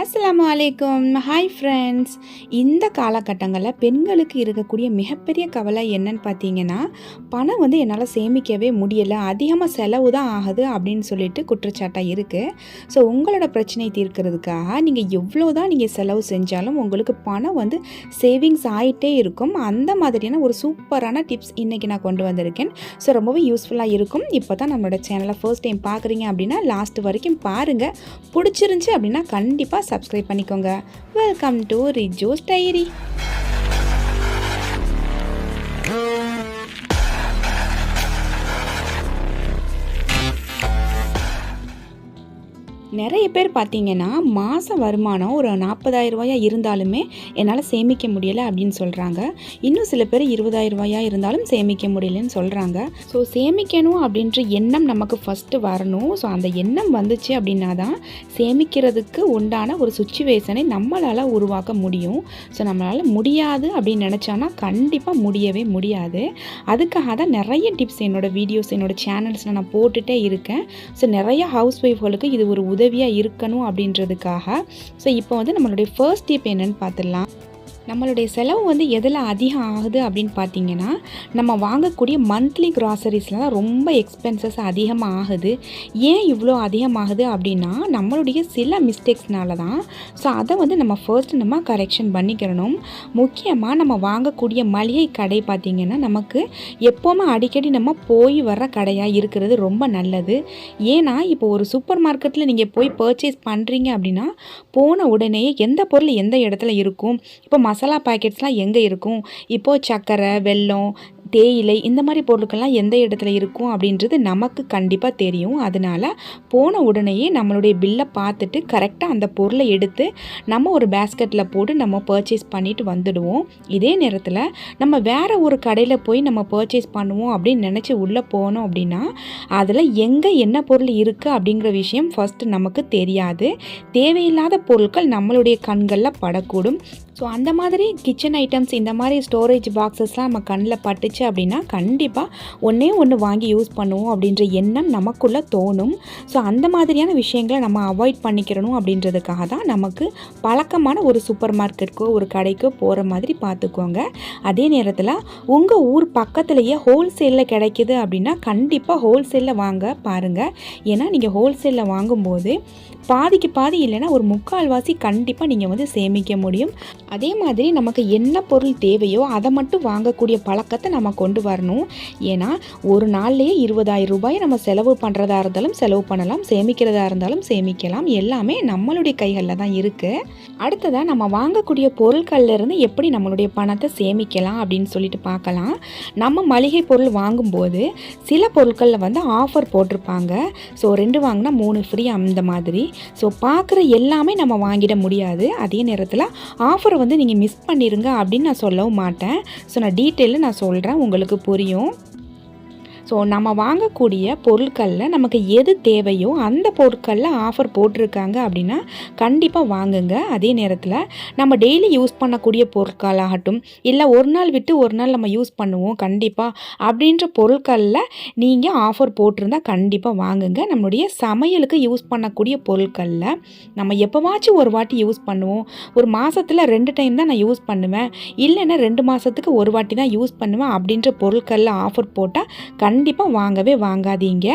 அஸ்லாம் அலைக்கும். Hi friends இந்த காலகட்டங்களில் பெண்களுக்கு இருக்கக்கூடிய மிகப்பெரிய கவலை என்னன்னு பார்த்தீங்கன்னா பணம் வந்து என்னால் சேமிக்கவே முடியலை. அதிகமாக செலவு தான் ஆகுது அப்படின்னு சொல்லிட்டு குற்றச்சாட்டாக இருக்குது ஸோ உங்களோட பிரச்சனை தீர்க்கிறதுக்காக நீங்கள் எவ்வளோ தான் நீங்கள் செலவு செஞ்சாலும் உங்களுக்கு பணம் வந்து சேவிங்ஸ் ஆகிட்டே இருக்கும். அந்த மாதிரியான ஒரு சூப்பரான டிப்ஸ் இன்றைக்கி நான் கொண்டு வந்திருக்கேன். ஸோ ரொம்பவே யூஸ்ஃபுல்லாக இருக்கும். இப்போ தான் நம்மளோட சேனலை ஃபர்ஸ்ட் டைம் பார்க்குறீங்க அப்படின்னா லாஸ்ட் வரைக்கும் பாருங்கள் பிடிச்சிருந்துச்சி அப்படின்னா கண்டிப்பாக சப்ஸ்கிரைப் பண்ணிக்கோங்க. வெல்கம் டு ரிஜோஸ் டைரி நிறைய பேர் பார்த்தீங்கன்னா மாத வருமானம் ஒரு நாற்பதாயிரம் ரூபாயா இருந்தாலுமே என்னால் சேமிக்க முடியலை அப்படின்னு சொல்கிறாங்க இன்னும் சில பேர் இருபதாயிரம் ரூபாயா இருந்தாலும் சேமிக்க முடியலன்னு சொல்கிறாங்க ஸோ சேமிக்கணும் அப்படின்ற எண்ணம் நமக்கு ஃபஸ்ட்டு வரணும். ஸோ அந்த எண்ணம் வந்துச்சு அப்படின்னா தான் சேமிக்கிறதுக்கு உண்டான ஒரு சுச்சுவேஷனை நம்மளால் உருவாக்க முடியும். ஸோ நம்மளால் முடியாது அப்படின்னு நினச்சோன்னா கண்டிப்பாக முடியவே முடியாது. அதுக்காக தான் நிறைய டிப்ஸ் என்னோடய வீடியோஸ் என்னோடய சேனல்ஸில் நான் போட்டுகிட்டே இருக்கேன். ஸோ நிறைய ஹவுஸ் ஒய்ஃப்களுக்கு இது ஒரு உதவி உதவியாக இருக்கணும் அப்படின்றதுக்காக. ஸோ இப்போ வந்து நம்மளுடைய ஃபர்ஸ்ட் டிப் என்னன்னு பார்த்துடலாம். நம்மளுடைய செலவு வந்து எதில் அதிகம் ஆகுது அப்படின்னு பார்த்தீங்கன்னா நம்ம வாங்கக்கூடிய மந்த்லி க்ராசரிஸில் தான் ரொம்ப எக்ஸ்பென்சஸ் அதிகமாக ஆகுது. ஏன் இவ்வளோ அதிகமாகுது அப்படின்னா நம்மளுடைய சில மிஸ்டேக்ஸ்னால தான். ஸோ அதை வந்து நம்ம ஃபர்ஸ்ட் நம்ம கரெக்ஷன் பண்ணிக்கிறணும். முக்கியமாக நம்ம வாங்கக்கூடிய மளிகை கடை பார்த்திங்கன்னா நமக்கு எப்போவுமே அடிக்கடி நம்ம போய் வர்ற கடையாக இருக்கிறது ரொம்ப நல்லது. ஏன்னா இப்போ ஒரு சூப்பர் மார்க்கெட்டில் நீங்கள் போய் பர்ச்சேஸ் பண்ணுறீங்க அப்படின்னா போன உடனே எந்த பொருள் எந்த இடத்துல இருக்கும்? இப்போ மசாலா பாக்கெட்ஸ்லாம் எங்கே இருக்கும்? இப்போது சர்க்கரை வெல்லம் தேயிலை இந்த மாதிரி பொருட்கள்லாம் எந்த இடத்துல இருக்கும் அப்படின்றது நமக்கு கண்டிப்பாக தெரியும். அதனால் போன உடனேயே நம்மளுடைய பில்லை பார்த்துட்டு கரெக்டாக அந்த பொருளை எடுத்து நம்ம ஒரு பேஸ்கெட்டில் போட்டு நம்ம பர்ச்சேஸ் பண்ணிட்டு வந்துடுவோம். இதே நேரத்தில் நம்ம வேறு ஒரு கடையில் போய் நம்ம பர்ச்சேஸ் பண்ணுவோம் அப்படின்னு நினச்சி உள்ளே போனோம் அப்படின்னா அதில் எங்கே என்ன பொருள் இருக்குது அப்படிங்கிற விஷயம் ஃபஸ்ட்டு நமக்கு தெரியாது. தேவையில்லாத பொருட்கள் நம்மளுடைய கண்களில் படக்கூடும். ஸோ அந்த மாதிரி கிச்சன் ஐட்டம்ஸ் இந்த மாதிரி ஸ்டோரேஜ் பாக்ஸஸ்லாம் நம்ம கண்ணில் பட்டுச்சு அப்படின்னா கண்டிப்பாக ஒன்றே ஒன்று வாங்கி யூஸ் பண்ணுவோம் அப்படின்ற எண்ணம் நமக்குள்ளே தோணும். ஸோ அந்த மாதிரியான விஷயங்களை நம்ம அவாய்ட் பண்ணிக்கிறணும் அப்படின்றதுக்காக தான் நமக்கு பழக்கமான ஒரு சூப்பர் மார்க்கெட்டுக்கோ ஒரு கடைக்கோ போகிற மாதிரி பார்த்துக்கோங்க. அதே நேரத்தில் உங்கள் ஊர் பக்கத்துலேயே ஹோல்சேலில் கிடைக்கிது அப்படின்னா கண்டிப்பாக ஹோல்சேலில் வாங்க பாருங்கள் ஏன்னா நீங்கள் ஹோல்சேலில் வாங்கும்போது பாதிக்கு பாதி இல்லைன்னா ஒரு முக்கால்வாசி கண்டிப்பாக நீங்கள் வந்து சேமிக்க முடியும். அதே மாதிரி நமக்கு என்ன பொருள் தேவையோ அதை மட்டும் வாங்கக்கூடிய பழக்கத்தை நம்ம கொண்டு வரணும். ஏன்னா ஒரு நாள்லேயே இருபதாயிரம் ரூபாயை நம்ம செலவு பண்ணுறதா இருந்தாலும் செலவு பண்ணலாம் சேமிக்கிறதா இருந்தாலும் சேமிக்கலாம். எல்லாமே நம்மளுடைய கைகளில் தான் இருக்குது அடுத்ததாக நம்ம வாங்கக்கூடிய பொருட்கள்ல இருந்து எப்படி நம்மளுடைய பணத்தை சேமிக்கலாம் அப்படின்னு சொல்லிட்டு பார்க்கலாம். நம்ம மளிகை பொருள் வாங்கும்போது சில பொருட்களில் வந்து ஆஃபர் போட்டிருப்பாங்க. ஸோ ரெண்டு வாங்கினா மூணு ஃப்ரீ அந்த மாதிரி. ஸோ பார்க்குற எல்லாமே நம்ம வாங்கிட முடியாது. அதே நேரத்தில் ஆஃபர் வந்து நீங்கள் மிஸ் பண்ணிடுங்க அப்படின்னு நான் சொல்லவும் மாட்டேன். ஸோ நான் டீட்டெயிலில் நான் சொல்கிறேன் உங்களுக்கு புரியும். ஸோ நம்ம வாங்கக்கூடிய பொருட்களில் நமக்கு எது தேவையோ அந்த பொருட்களில் ஆஃபர் போட்டிருக்காங்க அப்படின்னா கண்டிப்பாக வாங்குங்க. அதே நேரத்தில் நம்ம டெய்லி யூஸ் பண்ணக்கூடிய பொருட்களாகட்டும் இல்லை ஒரு நாள் விட்டு ஒரு நாள் நம்ம யூஸ் பண்ணுவோம் கண்டிப்பாக அப்படின்ற பொருட்களில் நீங்கள் ஆஃபர் போட்டிருந்தால் கண்டிப்பாக வாங்குங்க. நம்மளுடைய சமையலுக்கு யூஸ் பண்ணக்கூடிய பொருட்களில் நம்ம எப்போவாச்சும் ஒரு வாட்டி யூஸ் பண்ணுவோம். ஒரு மாதத்தில் ரெண்டு டைம் தான் நான் யூஸ் பண்ணுவேன். இல்லைன்னா ரெண்டு மாதத்துக்கு ஒரு வாட்டி தான் யூஸ் பண்ணுவேன் அப்படின்ற பொருட்களில் ஆஃபர் போட்டால் கண்டிப்பாக வாங்கவே வாங்காதீங்க.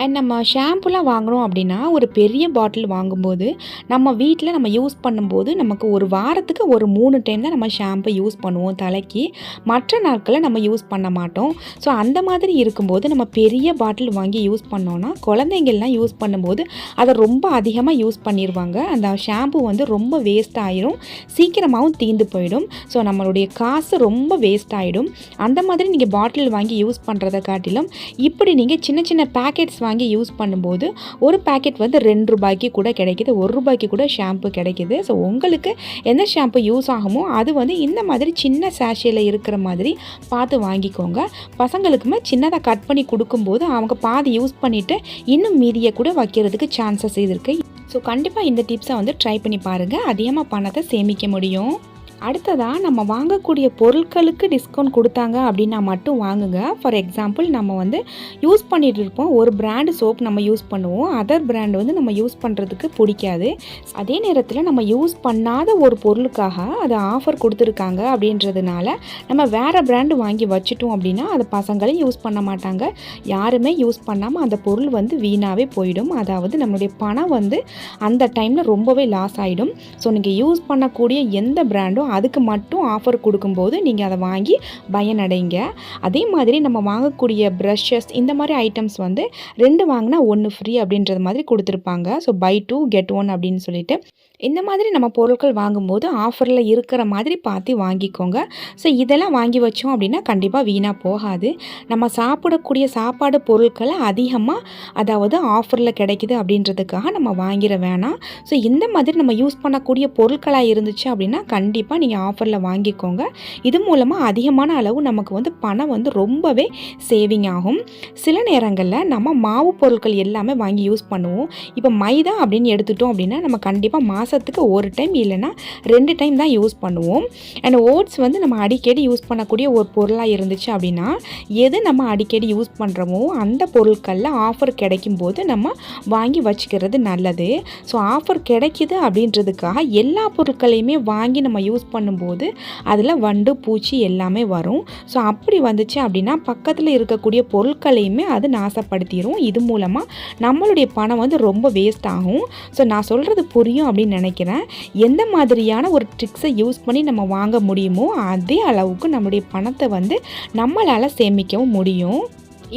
அண்ட் நம்ம ஷாம்புலாம் வாங்குகிறோம் அப்படின்னா ஒரு பெரிய பாட்டில் வாங்கும்போது நம்ம வீட்டில் நம்ம யூஸ் பண்ணும்போது நமக்கு ஒரு வாரத்துக்கு ஒரு மூணு டைம் தான் நம்ம ஷாம்பு யூஸ் பண்ணுவோம் தலைக்கு. மற்ற நாட்களில் நம்ம யூஸ் பண்ண மாட்டோம். ஸோ அந்த மாதிரி இருக்கும்போது நம்ம பெரிய பாட்டில் வாங்கி யூஸ் பண்ணோன்னா குழந்தைங்கள்லாம் யூஸ் பண்ணும்போது அதை ரொம்ப அதிகமாக யூஸ் பண்ணிடுவாங்க அந்த ஷாம்பு வந்து ரொம்ப வேஸ்ட் ஆயிரும். சீக்கிரமாகவும் தீந்து போயிடும். ஸோ நம்மளுடைய காசு ரொம்ப வேஸ்ட் ஆகிடும் அந்த மாதிரி நீங்கள் பாட்டில் வாங்கி யூஸ் பண்ணுறதை காட்டிலும் இப்படி நீங்கள் சின்ன சின்ன பேக்கெட்ஸ் வாங்கி யூஸ் பண்ணும்போது ஒரு பேக்கெட் வந்து ரெண்டு ரூபாய்க்கு கூட கிடைக்கிது ஒரு ரூபாய்க்கு கூட ஷாம்பு கிடைக்கிது. ஸோ உங்களுக்கு எந்த ஷாம்பு யூஸ் ஆகுமோ அது வந்து இந்த மாதிரி சின்ன சேஷையில் இருக்கிற மாதிரி பார்த்து வாங்கிக்கோங்க. பசங்களுக்குமே சின்னதாக கட் பண்ணி கொடுக்கும்போது அவங்க பாதி யூஸ் பண்ணிவிட்டு இன்னும் மீதியை கூட வைக்கிறதுக்கு சான்சஸ் இருக்குது ஸோ கண்டிப்பாக இந்த டிப்ஸை வந்து ட்ரை பண்ணி பாருங்கள் அதிகமாக பணத்தை சேமிக்க முடியும். அடுத்ததாக நம்ம வாங்கக்கூடிய பொருட்களுக்கு டிஸ்கவுண்ட் கொடுத்தாங்க அப்படின்னா மட்டும் வாங்குங்க. ஃபார் எக்ஸாம்பிள் நம்ம வந்து யூஸ் பண்ணிகிட்டு இருப்போம். ஒரு பிராண்டு சோப் நம்ம யூஸ் பண்ணுவோம். அதர் பிராண்ட் வந்து நம்ம யூஸ் பண்ணுறதுக்கு பிடிக்காது. அதே நேரத்தில் நம்ம யூஸ் பண்ணாத ஒரு பொருளுக்காக அதை ஆஃபர் கொடுத்துருக்காங்க அப்படின்றதுனால நம்ம வேறு பிராண்டு வாங்கி வச்சுட்டோம் அப்படின்னா அதை பசங்களும் யூஸ் பண்ண மாட்டாங்க. யாருமே யூஸ் பண்ணாமல் அந்த பொருள் வந்து வீணாகவே போயிடும். அதாவது நம்மளுடைய பணம் வந்து அந்த டைமில் ரொம்பவே லாஸ் ஆகிடும் ஸோ நீங்கள் யூஸ் பண்ணக்கூடிய எந்த பிராண்டும் அதுக்கு மட்டும் ஆஃபர் கொடுக்கும்போது நீங்கள் அதை வாங்கி பயனடைங்க. அதே மாதிரி நம்ம வாங்கக்கூடிய ப்ரஷஸ் இந்த மாதிரி ஐட்டம்ஸ் வந்து ரெண்டு வாங்கினா ஒன்று ஃப்ரீ அப்படின்றது மாதிரி கொடுத்துருப்பாங்க. So buy two get one அப்படின்னு சொல்லிட்டு. இந்த மாதிரி நம்ம பொருட்கள் வாங்கும்போது ஆஃபரில் இருக்கிற மாதிரி பார்த்து வாங்கிக்கோங்க. ஸோ இதெல்லாம் வாங்கி வச்சோம் அப்படின்னா கண்டிப்பாக வீணாக போகாது. நம்ம சாப்பிடக்கூடிய சாப்பாடு பொருட்களை அதிகமாக அதாவது ஆஃபரில் கிடைக்குது அப்படின்றதுக்காக நம்ம வாங்கிட வேணாம். ஸோ இந்த மாதிரி நம்ம யூஸ் பண்ணக்கூடிய பொருட்களாக இருந்துச்சு அப்படின்னா கண்டிப்பாக நீங்கள் ஆஃபரில் வாங்கிக்கோங்க. இது மூலமாக அதிகமான அளவு நமக்கு வந்து பணம் வந்து ரொம்பவே சேவிங் ஆகும். சில நேரங்களில் நம்ம மாவு பொருட்கள் எல்லாமே வாங்கி யூஸ் பண்ணுவோம். இப்போ மைதா அப்படின்னு எடுத்துட்டோம் அப்படின்னா நம்ம கண்டிப்பாக மாதத்துக்கு ஒரு டைம் இல்லைன்னா ரெண்டு டைம் தான் யூஸ் பண்ணுவோம். அண்ட் ஓட்ஸ் வந்து நம்ம அடிக்கடி யூஸ் பண்ணக்கூடிய ஒரு பொருளாக இருந்துச்சு அப்படின்னா எது நம்ம அடிக்கடி யூஸ் பண்ணுறோமோ அந்த பொருட்களில் ஆஃபர் கிடைக்கும் போது நம்ம வாங்கி வச்சுக்கிறது நல்லது. ஸோ ஆஃபர் கிடைக்கிது அப்படின்றதுக்காக எல்லா பொருட்களையுமே வாங்கி நம்ம யூஸ் பண்ணும்போது அதில் வண்டு பூச்சி எல்லாமே வரும். ஸோ அப்படி வந்துச்சு அப்படின்னா பக்கத்தில் இருக்கக்கூடிய பொருட்களையுமே அது நாசப்படுத்திடும் இது மூலமாக நம்மளுடைய பணம் வந்து ரொம்ப வேஸ்ட் ஆகும். ஸோ நான் சொல்கிறது புரியும் அப்படின்னு நினைக்கிறேன். எந்த மாதிரியான ஒரு ட்ரிக்ஸை யூஸ் பண்ணி நம்ம வாங்க முடியுமோ அதே அளவுக்கு நம்மளுடைய பணத்தை வந்து நம்மளால் சேமிக்கவும் முடியும்.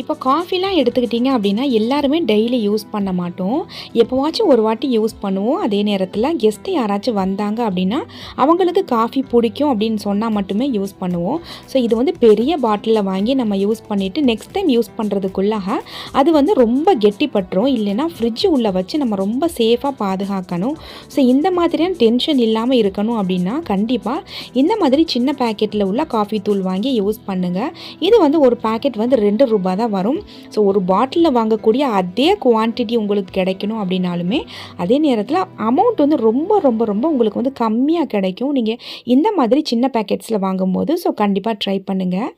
இப்போ காஃபிலாம் எடுத்துக்கிட்டிங்க அப்படின்னா எல்லாருமே டெய்லி யூஸ் பண்ண மாட்டோம். எப்போவாச்சும் ஒரு வாட்டி யூஸ் பண்ணுவோம். அதே நேரத்தில் கெஸ்ட்டு யாராச்சும் வந்தாங்க அப்படின்னா அவங்களுக்கு காஃபி பிடிக்கும் அப்படின்னு சொன்னால் மட்டுமே யூஸ் பண்ணுவோம். ஸோ இது வந்து பெரிய பாட்டிலில் வாங்கி நம்ம யூஸ் பண்ணிவிட்டு நெக்ஸ்ட் டைம் யூஸ் பண்ணுறதுக்குள்ளாக அது வந்து ரொம்ப கெட்டிப்பட்டுரும். இல்லைன்னா ஃப்ரிட்ஜ் உள்ளே வச்சு நம்ம ரொம்ப சேஃபாக பாதுகாக்கணும். ஸோ இந்த மாதிரியான டென்ஷன் இல்லாமல் இருக்கணும் அப்படின்னா கண்டிப்பாக இந்த மாதிரி சின்ன பேக்கெட்டில் உள்ள காஃபி தூள் வாங்கி யூஸ் பண்ணுங்கள் இது வந்து ஒரு பேக்கெட் வந்து ரெண்டு ரூபாய் தான் வரும். ஸோ ஒரு பாட்டிலில் வாங்கக்கூடிய அதே குவான்டிட்டி உங்களுக்கு கிடைக்கணும் அப்படின்னாலுமே அதே நேரத்தில் அமௌண்ட் வந்து ரொம்ப ரொம்ப ரொம்ப உங்களுக்கு வந்து கம்மியாக கிடைக்கும். நீங்கள் இந்த மாதிரி சின்ன பேக்கெட்ஸில் வாங்கும்போது ஸோ கண்டிப்பாக ட்ரை பண்ணுங்கள்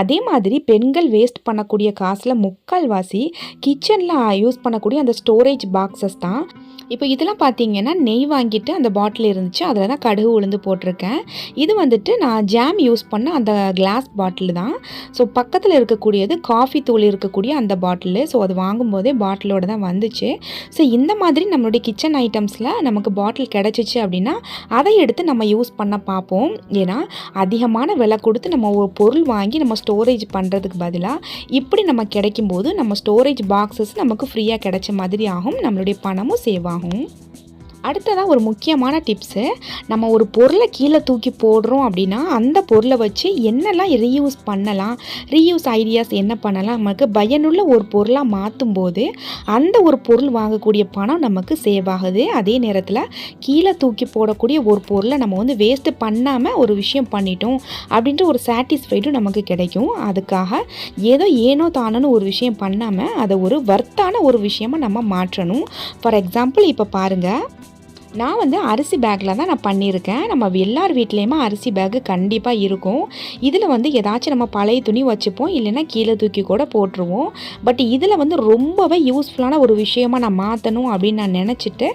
அதே மாதிரி பெண்கள் வேஸ்ட் பண்ணக்கூடிய காசில் முக்கால்வாசி கிச்சனில் யூஸ் பண்ணக்கூடிய அந்த ஸ்டோரேஜ் பாக்ஸஸ் தான். இப்போ இதெல்லாம் பார்த்தீங்கன்னா நெய் வாங்கிட்டு அந்த பாட்டில் இருந்துச்சு. அதில் தான் கடுகு உளுந்து போட்டிருக்கேன். இது வந்துட்டு நான் ஜாம் யூஸ் பண்ண அந்த கிளாஸ் பாட்டில் தான். ஸோ பக்கத்தில் இருக்கக்கூடியது காஃபி தூள் இருக்கக்கூடிய அந்த பாட்டிலு ஸோ அது வாங்கும்போதே பாட்டிலோட தான் வந்துச்சு. ஸோ இந்த மாதிரி நம்மளுடைய கிச்சன் ஐட்டம்ஸில் நமக்கு பாட்டில் கிடச்சிச்சு அப்படின்னா அதை எடுத்து நம்ம யூஸ் பண்ண பார்ப்போம். ஏன்னா அதிகமான விலை கொடுத்து நம்ம ஒரு பொருள் வாங்கி நம்ம ஸ்டோரேஜ் பண்ணுறதுக்கு பதிலாக இப்படி நம்ம கிடைக்கும்போது நம்ம ஸ்டோரேஜ் பாக்ஸஸ் நமக்கு ஃப்ரீயாக கிடைச்ச மாதிரி ஆகும். நம்மளுடைய பணமும் சேவ் ஆகும். 红。அடுத்ததாக ஒரு முக்கியமான டிப்ஸு நம்ம ஒரு பொருளை கீழே தூக்கி போடுறோம் அப்படின்னா அந்த பொருளை வச்சு என்னெல்லாம் ரீயூஸ் பண்ணலாம் ரீயூஸ் ஐடியாஸ் என்ன பண்ணலாம் நமக்கு பயனுள்ள ஒரு பொருளாக மாற்றும் போது அந்த ஒரு பொருள் வாங்கக்கூடிய பணம் நமக்கு சேவ் ஆகுது. அதே நேரத்தில் கீழே தூக்கி போடக்கூடிய ஒரு பொருளை நம்ம வந்து வேஸ்ட்டு பண்ணாமல் ஒரு விஷயம் பண்ணிட்டோம் அப்படின்ற ஒரு சாட்டிஸ்ஃபைடும் நமக்கு கிடைக்கும். அதுக்காக ஏதோ ஏனோ தானோன்னு ஒரு விஷயம் பண்ணாமல் அதை ஒரு வர்த்தான ஒரு விஷயமாக நம்ம மாற்றணும். ஃபார் எக்ஸாம்பிள் இப்போ பாருங்கள் நான் வந்து அரிசி பேக்கில் தான் நான் பண்ணியிருக்கேன். நம்ம எல்லார் வீட்லேயுமே அரிசி பேக்கு கண்டிப்பாக இருக்கும். இதில் வந்து ஏதாச்சும் நம்ம பழைய துணி வச்சுப்போம் இல்லைன்னா கீழே தூக்கி கூட போட்டுருவோம். பட் இதில் வந்து ரொம்பவே யூஸ்ஃபுல்லான ஒரு விஷயமாக நான் மாற்றணும் அப்படின்னு நான் நினச்சிட்டு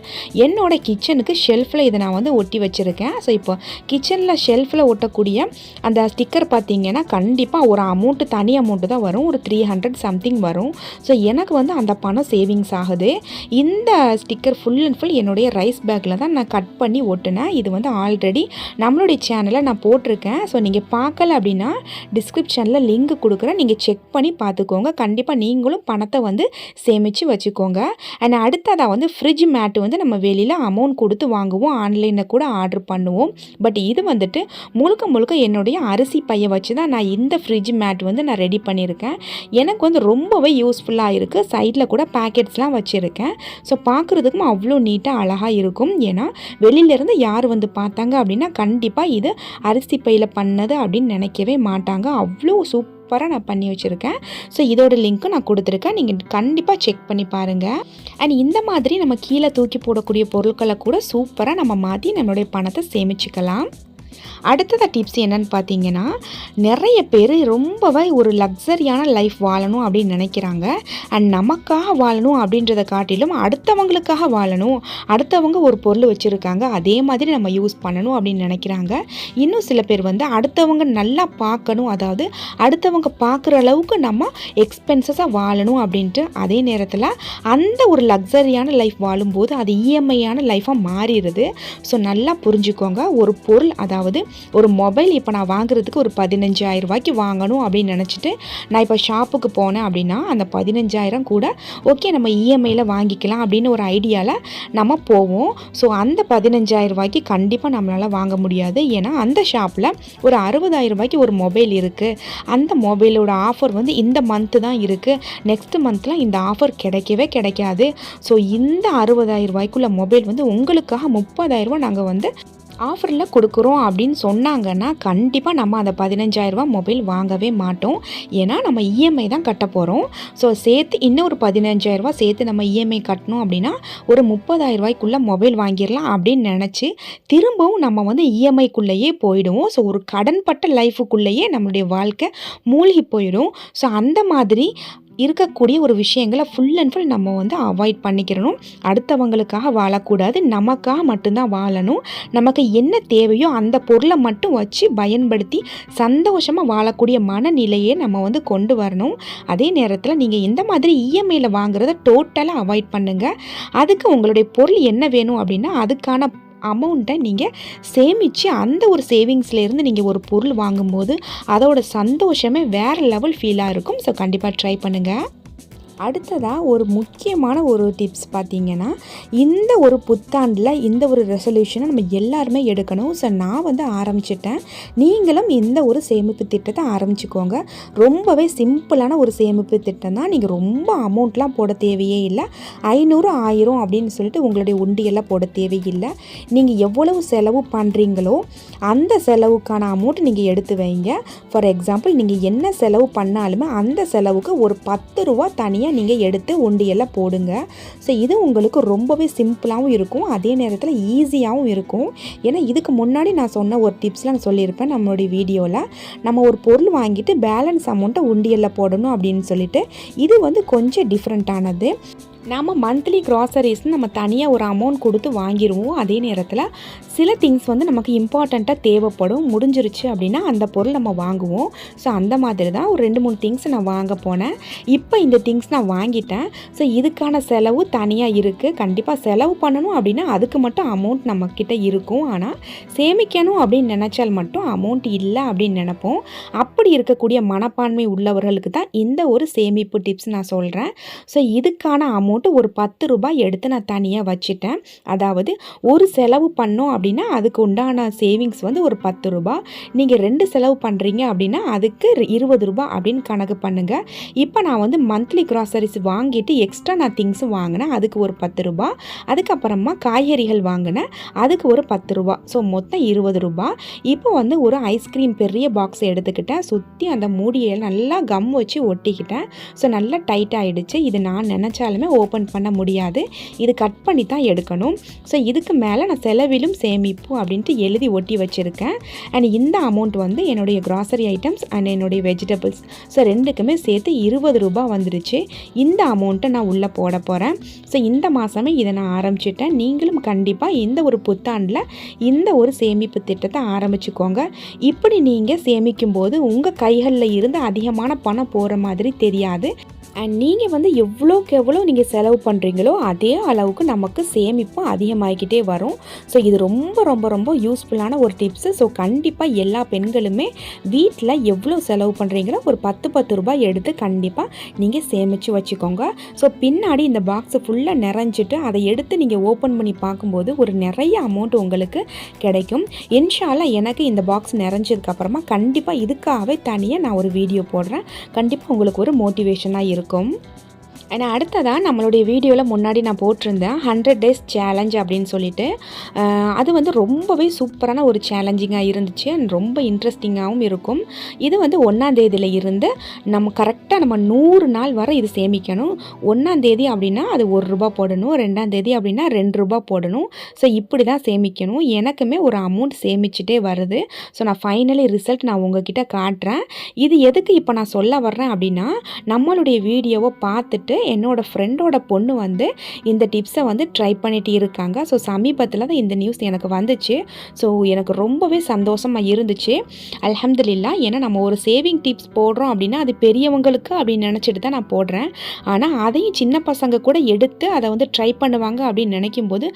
என்னோட கிச்சனுக்கு ஷெல்ஃபில் இதை நான் வந்து ஒட்டி வச்சுருக்கேன். ஸோ இப்போ கிச்சனில் ஷெல்ஃபில் ஒட்டக்கூடிய அந்த ஸ்டிக்கர் பார்த்திங்கன்னா கண்டிப்பாக ஒரு அமௌண்ட்டு தனி அமௌண்ட்டு தான் வரும். ஒரு த்ரீ ஹண்ட்ரட் சம்திங் வரும். ஸோ எனக்கு வந்து அந்த பணம் சேவிங்ஸ் ஆகுது. இந்த ஸ்டிக்கர் ஃபுல் அண்ட் ஃபுல் என்னுடைய ரைஸ் பேக் தான் நான் கட் பண்ணி ஒட்டினேன். இது வந்து ஆல்ரெடி நம்மளுடைய சேனலில் நான் போட்டிருக்கேன். ஸோ நீங்கள் பார்க்கல அப்படின்னா டிஸ்கிரிப்ஷனில் லிங்க் கொடுக்குறேன். நீங்கள் செக் பண்ணி பார்த்துக்கோங்க. கண்டிப்பாக நீங்களும் பணத்தை வந்து சேமித்து வச்சுக்கோங்க. அண்ட் அடுத்ததாக வந்து ஃப்ரிட்ஜ் மேட்டு வந்து நம்ம வெளியில் அமௌண்ட் கொடுத்து வாங்குவோம். ஆன்லைனில் கூட ஆர்டர் பண்ணுவோம். பட் இது வந்துட்டு முழுக்க முழுக்க என்னுடைய அரிசி பையை வச்சு தான் நான் இந்த ஃப்ரிட்ஜ் மேட் வந்து நான் ரெடி பண்ணியிருக்கேன். எனக்கு வந்து ரொம்பவே யூஸ்ஃபுல்லாக இருக்குது சைடில் கூட பேக்கெட்ஸ்லாம் வச்சுருக்கேன். ஸோ பார்க்குறதுக்கும் அவ்வளோ நீட்டாக அழகாக இருக்கும். ஏன்னா வெளியிலேருந்து யார் வந்து பார்த்தாங்க அப்படின்னா கண்டிப்பாக இது அரிசி பையில் பண்ணது அப்படின்னு நினைக்கவே மாட்டாங்க. அவ்வளோ சூப்பராக நான் பண்ணி வச்சுருக்கேன். ஸோ இதோட லிங்க்கும் நான் கொடுத்துருக்கேன். நீங்கள் கண்டிப்பாக செக் பண்ணி பாருங்கள் அண்ட் இந்த மாதிரி நம்ம கீழே தூக்கி போடக்கூடிய பொருட்களை கூட சூப்பராக நம்ம மாற்றி நம்மளுடைய பணத்தை சேமிச்சுக்கலாம். அடுத்ததாக டிப்ஸ் என்னன்னு பார்த்தீங்கன்னா நிறைய பேர் ரொம்பவே ஒரு லக்ஸரியான லைஃப் வாழணும் அப்படின்னு நினைக்கிறாங்க. அண்ட் நமக்காக வாழணும் அப்படின்றத காட்டிலும் அடுத்தவங்களுக்காக வாழணும் அடுத்தவங்க ஒரு பொருள் வச்சுருக்காங்க அதே மாதிரி நம்ம யூஸ் பண்ணணும் அப்படின்னு நினைக்கிறாங்க. இன்னும் சில பேர் வந்து அடுத்தவங்க நல்லா பார்க்கணும் அதாவது அடுத்தவங்க பார்க்குற அளவுக்கு நம்ம எக்ஸ்பென்சஸாக வாழணும் அப்படின்ட்டு அதே நேரத்தில் அந்த ஒரு லக்ஸரியான லைஃப் வாழும்போது அது இஎம்ஐயான லைஃபாக மாறிடுது. ஸோ நல்லா புரிஞ்சுக்கோங்க ஒரு பொருள் அதாவது ஒரு மொபைல் இப்போ நான் வாங்குறதுக்கு ஒரு பதினஞ்சாயிரம் ரூபாய்க்கு வாங்கணும் அப்படின்னு நினச்சிட்டு நான் இப்போ ஷாப்புக்கு போனேன் அப்படின்னா அந்த பதினஞ்சாயிரம் கூட ஓகே நம்ம இஎம்ஐயில் வாங்கிக்கலாம் அப்படின்னு ஒரு ஐடியாவில் நம்ம போவோம். ஸோ அந்த பதினஞ்சாயிரம் ரூபாய்க்கு கண்டிப்பாக நம்மளால் வாங்க முடியாது. ஏன்னா அந்த ஷாப்பில் ஒரு அறுபதாயிரம் ரூபாய்க்கு ஒரு மொபைல் இருக்குது அந்த மொபைலோட ஆஃபர் வந்து இந்த மந்த்து தான் இருக்குது நெக்ஸ்ட் மந்த்லாம் இந்த ஆஃபர் கிடைக்கவே கிடைக்காது. ஸோ இந்த அறுபதாயிரம் ரூபாய்க்குள்ள மொபைல் வந்து உங்களுக்காக முப்பதாயிரம் ரூபாய் நாங்கள் வந்து ஆஃபரில் கொடுக்குறோம் அப்படின்னு சொன்னாங்கன்னா கண்டிப்பாக நம்ம அந்த பதினஞ்சாயிரரூபா மொபைல் வாங்கவே மாட்டோம். ஏன்னா நம்ம இஎம்ஐ தான் கட்ட போகிறோம் ஸோ சேர்த்து இன்னும் ஒரு பதினஞ்சாயிரரூபா சேர்த்து நம்ம இஎம்ஐ கட்டணும் அப்படின்னா ஒரு முப்பதாயிரரூபாய்க்குள்ளே மொபைல் வாங்கிடலாம் அப்படின்னு நினச்சி திரும்பவும் நம்ம வந்து இஎம்ஐக்குள்ளேயே போயிடுவோம். ஸோ ஒரு கடன்பட்ட லைஃபுக்குள்ளேயே நம்மளுடைய வாழ்க்கை மூழ்கி போயிடும். ஸோ அந்த மாதிரி இருக்கக்கூடிய ஒரு விஷயங்களை ஃபுல் அண்ட் ஃபுல் நம்ம வந்து அவாய்ட் பண்ணிக்கிறணும். அடுத்தவங்களுக்காக வாழக்கூடாது. நமக்காக மட்டும்தான் வாழணும். நமக்கு என்ன தேவையோ அந்த பொருளை மட்டும் வச்சு பயன்படுத்தி சந்தோஷமாக வாழக்கூடிய மனநிலையை நம்ம வந்து கொண்டு வரணும். அதே நேரத்தில் நீங்கள் எந்த மாதிரி இஎம்ஐயில் வாங்குறத டோட்டலாக அவாய்ட் பண்ணுங்கள் அதுக்கு உங்களுடைய பொருள் என்ன வேணும் அப்படின்னா அதுக்கான அமௌண்ட்டை நீங்கள் சேமித்து அந்த ஒரு சேவிங்ஸ்லேருந்து நீங்கள் ஒரு பொருள் வாங்கும்போது அதோட சந்தோஷமே வேறு லெவல் ஃபீலாக இருக்கும். ஸோ கண்டிப்பாக ட்ரை பண்ணுங்கள் அடுத்ததாக ஒரு முக்கியமான ஒரு டிப்ஸ் பார்த்தீங்கன்னா இந்த ஒரு புத்தாண்டில் இந்த ஒரு ரெசல்யூஷனை நம்ம எல்லாருமே எடுக்கணும். ஸோ நான் வந்து ஆரம்பிச்சிட்டேன். நீங்களும் இந்த ஒரு சேமிப்பு திட்டத்தை ஆரம்பிச்சுக்கோங்க. ரொம்பவே சிம்பிளான ஒரு சேமிப்பு திட்டம் தான் நீங்கள் ரொம்ப அமௌண்ட்லாம் போட தேவையே இல்லை. ஐநூறு ஆயிரம் அப்படின்னு சொல்லிட்டு உங்களுடைய உண்டியெல்லாம் போட தேவையில்லை. நீங்கள் எவ்வளவு செலவு பண்ணுறீங்களோ அந்த செலவுக்கான அமௌண்ட் நீங்கள் எடுத்து வைங்க. ஃபார் எக்ஸாம்பிள் நீங்கள் என்ன செலவு பண்ணாலுமே அந்த செலவுக்கு ஒரு பத்து ரூபா தனியாக தனியாக நீங்கள் எடுத்து உண்டியெல்லாம் போடுங்க. ஸோ இது உங்களுக்கு ரொம்பவே சிம்பிளாகவும் இருக்கும். அதே நேரத்தில் ஈஸியாகவும் இருக்கும். ஏன்னா இதுக்கு முன்னாடி நான் சொன்ன ஒரு டிப்ஸ்லாம் நான் சொல்லியிருப்பேன் நம்மளுடைய வீடியோவில் நம்ம ஒரு பொருள் வாங்கிட்டு பேலன்ஸ் அமௌண்ட்டை உண்டியலில் போடணும் அப்படின்னு சொல்லிட்டு இது வந்து கொஞ்சம் டிஃப்ரெண்ட்டானது நம்ம மந்த்லி க்ராசரிஸ்னு நம்ம தனியாக ஒரு அமௌண்ட் கொடுத்து வாங்கிடுவோம் அதே நேரத்தில் சில திங்ஸ் வந்து நமக்கு இம்பார்ட்டண்ட்டாக தேவைப்படும். முடிஞ்சிருச்சு அப்படின்னா அந்த பொருள் நம்ம வாங்குவோம். ஸோ அந்த மாதிரி தான் ஒரு ரெண்டு மூணு திங்ஸ் நான் வாங்க போனேன். இப்போ இந்த திங்ஸ் நான் வாங்கிட்டேன். ஸோ இதுக்கான செலவு தனியாக இருக்குது கண்டிப்பாக செலவு பண்ணணும் அப்படின்னா அதுக்கு மட்டும் அமௌண்ட் நம்மக்கிட்ட இருக்கும். ஆனால் சேமிக்கணும் அப்படின்னு நினச்சால் மட்டும் அமௌண்ட் இல்லை அப்படின்னு நினப்போம். அப்படி இருக்கக்கூடிய மனப்பான்மை உள்ளவர்களுக்கு தான் இந்த ஒரு சேமிப்பு டிப்ஸ் நான் சொல்கிறேன் ஸோ இதுக்கான அமௌண்ட் அமௌண்ட்டு ஒரு பத்து ரூபாய் எடுத்து நான் தனியாக வச்சுட்டேன். அதாவது ஒரு செலவு பண்ணோம் அப்படின்னா அதுக்கு உண்டான சேவிங்ஸ் வந்து ஒரு பத்து ரூபாய். நீங்கள் ரெண்டு செலவு பண்ணுறீங்க அப்படின்னா அதுக்கு இருபது ரூபாய் அப்படின்னு கணக்கு பண்ணுங்கள் இப்போ நான் வந்து மந்த்லி க்ராசரிஸ் வாங்கிட்டு எக்ஸ்ட்ரா நான் திங்ஸும் வாங்கினேன். அதுக்கு ஒரு பத்து ரூபா அதுக்கப்புறமா காய்கறிகள் வாங்கினேன். அதுக்கு ஒரு பத்து ரூபா ஸோ மொத்தம் இருபது ரூபா இப்போ வந்து ஒரு ஐஸ்கிரீம் பெரிய பாக்ஸ் எடுத்துக்கிட்டேன். சுற்றி அந்த மூடியை நல்லா கம் வச்சு ஒட்டிக்கிட்டேன். ஸோ நல்லா டைட் ஆகிடுச்சு இது நான் நினச்சாலுமே ஓப்பன் பண்ண முடியாது. இது கட் பண்ணி தான் எடுக்கணும். ஸோ இதுக்கு மேலே நான் செலவிலும் சேமிப்பு அப்படின்ட்டு எழுதி ஒட்டி வச்சுருக்கேன். அண்ட் இந்த அமௌண்ட் வந்து என்னுடைய கிராசரி ஐட்டம்ஸ் அண்ட் என்னுடைய வெஜிடபிள்ஸ் ஸோ ரெண்டுக்குமே சேர்த்து இருபது ரூபாய் வந்துருச்சு. இந்த அமௌண்ட்டை நான் உள்ளே போட போகிறேன் ஸோ இந்த மாதமே இதை நான் ஆரம்பிச்சிட்டேன். நீங்களும் கண்டிப்பாக இந்த ஒரு புத்தாண்டில் இந்த ஒரு சேமிப்பு திட்டத்தை ஆரம்பிச்சுக்கோங்க. இப்படி நீங்கள் சேமிக்கும் போது உங்கள் கைகளில் இருந்து அதிகமான பணம் போகிற மாதிரி தெரியாது. அண்ட் நீங்கள் வந்து எவ்வளோக்கு எவ்வளோ நீங்கள் செலவு பண்ணுறீங்களோ அதே அளவுக்கு நமக்கு சேமிப்பும் அதிகமாகிக்கிட்டே வரும். ஸோ இது ரொம்ப ரொம்ப ரொம்ப யூஸ்ஃபுல்லான ஒரு டிப்ஸு ஸோ கண்டிப்பாக எல்லா பெண்களுமே வீட்டில் எவ்வளோ செலவு பண்ணுறீங்களோ ஒரு பத்து பத்து ரூபாய் எடுத்து கண்டிப்பாக நீங்கள் சேமித்து வச்சுக்கோங்க. ஸோ பின்னாடி இந்த பாக்ஸு ஃபுல்லாக நிறைஞ்சிட்டு அதை எடுத்து நீங்கள் ஓப்பன் பண்ணி பார்க்கும்போது ஒரு நிறைய அமௌண்ட் உங்களுக்கு கிடைக்கும். இன்ஷால்லா எனக்கு இந்த பாக்ஸ் நிறைஞ்சதுக்கப்புறமா கண்டிப்பாக இதுக்காகவே தனியாக நான் ஒரு வீடியோ போடுறேன். கண்டிப்பாக உங்களுக்கு ஒரு மோட்டிவேஷனாக இருக்கும். இருக்கும் ஏன்னா அடுத்ததாக நம்மளுடைய வீடியோவில் முன்னாடி நான் போட்டிருந்தேன் ஹண்ட்ரட் டேஸ் சேலஞ்ச் அப்படின்னு சொல்லிட்டு அது வந்து ரொம்பவே சூப்பரான ஒரு சேலஞ்சிங்காக இருந்துச்சு அண்ட் ரொம்ப இன்ட்ரெஸ்டிங்காகவும் இருக்கும். இது வந்து ஒன்றாந்தேதியில் இருந்து நம்ம கரெக்டாக நம்ம நூறு நாள் வரை இது சேமிக்கணும். ஒன்றாந்தேதி அப்படின்னா அது ஒரு ரூபா போடணும். ரெண்டாந்தேதி அப்படின்னா ரெண்டு ரூபா போடணும். ஸோ இப்படி தான் சேமிக்கணும். எனக்குமே ஒரு அமௌண்ட் சேமிச்சுட்டே வருது. ஸோ நான் ஃபைனலி ரிசல்ட் நான் உங்ககிட்ட காட்டுறேன். இது எதுக்கு இப்போ நான் சொல்ல வர்றேன் அப்படின்னா நம்மளுடைய வீடியோவை பார்த்துட்டு என்னோட ஃப்ரெண்டோட பொண்ணு வந்து இந்த டிப்ஸை வந்து ட்ரை பண்ணிட்டு இருக்காங்க. ஸோ சமீபத்தில் தான் இந்த நியூஸ் எனக்கு வந்துச்சு. ஸோ எனக்கு ரொம்பவே சந்தோஷமாக இருந்துச்சு. அல்ஹம்துலில்லா ஏன்னா நம்ம ஒரு சேவிங் டிப்ஸ் போடுறோம் அப்படின்னா அது பெரியவங்களுக்கு அப்படின்னு நினச்சிட்டு தான் நான் போடுறேன். ஆனால் அதையும் சின்ன பசங்க கூட எடுத்து அதை வந்து ட்ரை பண்ணுவாங்க அப்படின்னு நினைக்கும் போது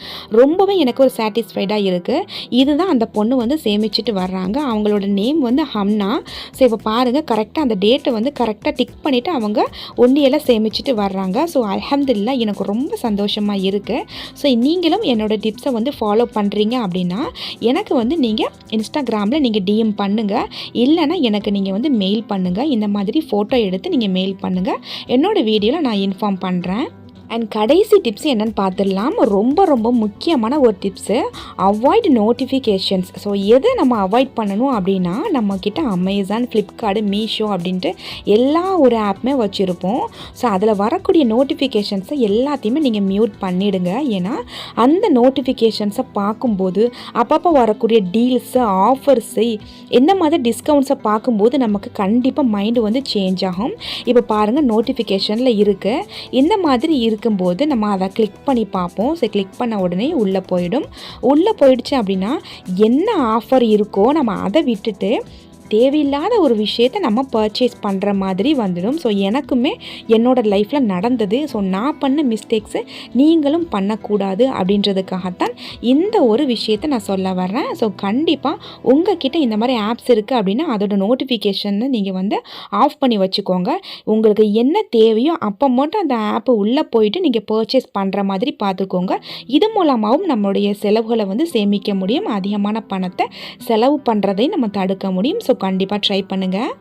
ரொம்பவே எனக்கு ஒரு சாட்டிஸ்ஃபைடாக இருக்குது இதுதான் அந்த பொண்ணு வந்து சேமிச்சுட்டு வர்றாங்க. அவங்களோட நேம் வந்து ஹம்னா. ஸோ இப்போ பாருங்கள் கரெக்டாக அந்த டேட்டை வந்து கரெக்டாக டிக் பண்ணிவிட்டு அவங்க ஒன்றியெல்லாம் சேமிச்சுட்டு வர்றாங்க. ஸோ அலமதுல்லா எனக்கு ரொம்ப சந்தோஷமாக இருக்குது ஸோ நீங்களும் என்னோட டிப்ஸை வந்து ஃபாலோ பண்ணுறீங்க அப்படின்னா எனக்கு வந்து நீங்கள் இன்ஸ்டாகிராமில் நீங்கள் டிஎம் பண்ணுங்கள் இல்லைன்னா எனக்கு நீங்கள் வந்து மெயில் பண்ணுங்கள் இந்த மாதிரி ஃபோட்டோ எடுத்து நீங்கள் மெயில் பண்ணுங்கள் என்னோடய வீடியோவில் நான் இன்ஃபார்ம் பண்ணுறேன் அண்ட் கடைசி டிப்ஸ் என்னென்னு பார்த்துடலாம். ரொம்ப ரொம்ப முக்கியமான ஒரு டிப்ஸு அவாய்ட் நோட்டிஃபிகேஷன்ஸ் ஸோ எதை நம்ம அவாய்ட் பண்ணணும் அப்படின்னா நம்மக்கிட்ட அமேசான் ஃப்ளிப்கார்டு மீஷோ அப்படின்ட்டு எல்லா ஒரு ஆப்புமே வச்சுருப்போம். ஸோ அதில் வரக்கூடிய நோட்டிஃபிகேஷன்ஸை எல்லாத்தையுமே நீங்கள் மியூட் பண்ணிவிடுங்க ஏன்னா அந்த நோட்டிஃபிகேஷன்ஸை பார்க்கும்போது அப்பப்போ வரக்கூடிய டீல்ஸு ஆஃபர்ஸு எந்த மாதிரி டிஸ்கவுண்ட்ஸை பார்க்கும்போது நமக்கு கண்டிப்பாக மைண்டு வந்து சேஞ்ச் ஆகும். இப்போ பாருங்கள் நோட்டிஃபிகேஷனில் இருக்குது இந்த மாதிரி இருக்கும்போது நம்ம அதை கிளிக் பண்ணி பார்ப்போம். சரி கிளிக் பண்ண உடனே உள்ளே போயிடும். உள்ளே போயிடுச்சு அப்படின்னா என்ன ஆஃபர் இருக்கோ நம்ம அதை விட்டுட்டு தேவையில்லாத ஒரு விஷயத்தை நம்ம பர்ச்சேஸ் பண்ணுற மாதிரி வந்துடும். ஸோ எனக்குமே என்னோட லைஃப்பில் நடந்தது. ஸோ நான் பண்ண மிஸ்டேக்ஸு நீங்களும் பண்ணக்கூடாது அப்படின்றதுக்காகத்தான் இந்த ஒரு விஷயத்தை நான் சொல்ல வர்றேன். ஸோ கண்டிப்பாக உங்ககிட்ட இந்த மாதிரி ஆப்ஸ் இருக்குது அப்படின்னா அதோட நோட்டிஃபிகேஷன் நீங்கள் வந்து ஆஃப் பண்ணி வச்சுக்கோங்க. உங்களுக்கு என்ன தேவையோ அப்போ மட்டும் அந்த ஆப்பை உள்ளே போயிட்டு நீங்கள் பர்ச்சேஸ் பண்ணுற மாதிரி பார்த்துக்கோங்க. இது மூலமாகவும் நம்மளுடைய செலவுகளை வந்து சேமிக்க முடியும். அதிகமான பணத்தை செலவு பண்ணுறதையும் நம்ம தடுக்க முடியும். ஸோ கண்டிப்பாக ட்ரை பண்ணுங்கள்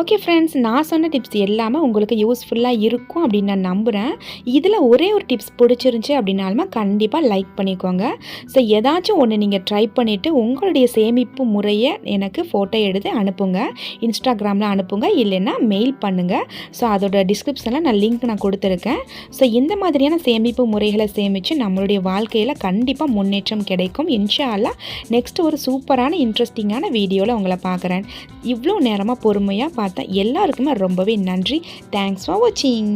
ஓகே ஃப்ரெண்ட்ஸ் நான் சொன்ன டிப்ஸ் எல்லாமே உங்களுக்கு யூஸ்ஃபுல்லாக இருக்கும் அப்படின்னு நான் நம்புகிறேன் இதில் ஒரே ஒரு டிப்ஸ் பிடிச்சிருந்துச்சி அப்படின்னாலுமே கண்டிப்பாக லைக் பண்ணிக்கோங்க. ஸோ ஏதாச்சும் ஒன்று நீங்கள் ட்ரை பண்ணிவிட்டு உங்களுடைய சேமிப்பு முறையை எனக்கு ஃபோட்டோ எடுத்து அனுப்புங்க. இன்ஸ்டாகிராமில் அனுப்புங்க இல்லைன்னா மெயில் பண்ணுங்கள் ஸோ அதோட டிஸ்கிரிப்ஷனில் நான் லிங்க் நான் கொடுத்துருக்கேன். ஸோ இந்த மாதிரியான சேமிப்பு முறைகளை சேமித்து நம்மளுடைய வாழ்க்கையில் கண்டிப்பாக முன்னேற்றம் கிடைக்கும். இன்ஷா நெக்ஸ்ட் ஒரு சூப்பரான இன்ட்ரெஸ்டிங்கான வீடியோவில் உங்களை பார்க்குறேன். இவ்வளோ நேரமாக பொறுமையாக பார்த்த எல்லாருக்குமே ரொம்பவே நன்றி. தேங்க்ஸ் ஃபார் வாட்சிங்